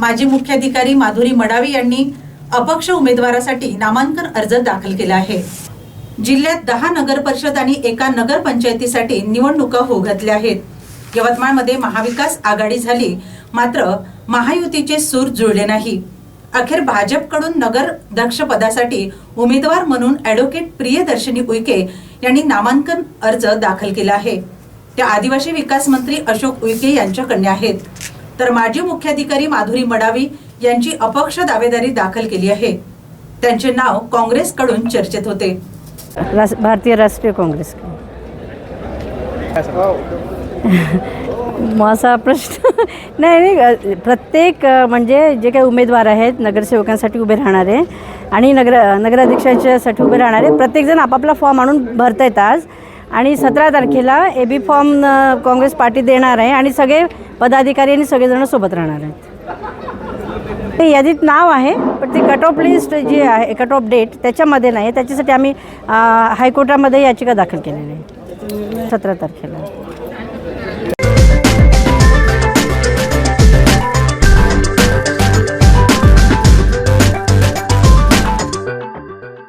माजी मुख्याधिकारी माधुरी मडावी यांनी अपक्ष उमेदवारासाठी नामांकन अर्ज दाखल केला आहे. जिल्ह्यात दहा नगर परिषद आणि एका नगरपंचायतीसाठी निवडणुका होऊ घातल्या आहेत. यवतमाळमध्ये महाविकास आघाडी झाली मात्र महायुतीचे सूर जुळले नाही. अखेर भाजपकडून नगरध्यक्ष पदासाठी उमेदवार म्हणून ॲडव्होकेट प्रियदर्शनी उईके यांनी नामांकन अर्ज दाखल केला आहे. त्या आदिवासी विकास मंत्री अशोक उईके यांच्याकडे आहेत. तर माजी मुख्याधिकारी माधुरी मडावी यांची अपक्ष दावेदारी दाखल केली आहे. त्यांचे नाव काँग्रेसकडून चर्चेत होते. रास भारतीय राष्ट्रीय काँग्रेस. मग असा प्रश्न नाही नाही प्रत्येक म्हणजे जे काही उमेदवार आहेत नगरसेवकांसाठी उभे राहणारे आणि नगर नगराध्यक्षांच्यासाठी उभे राहणारे प्रत्येकजण आपापला फॉर्म आणून भरत आहेत आज. आणि सतरा तारखेला A B form Congress party देणार आहे आणि सगळे पदाधिकारी आणि सगळेजण सोबत राहणार आहेत. ते यादीत नाव आहे पण ते कट ऑफ लिस्ट जी आहे कट ऑफ डेट त्याच्यामध्ये नाही. त्याच्यासाठी आम्ही हायकोर्टामध्ये याचिका दाखल केलेली आहे. सतरा तारखेला.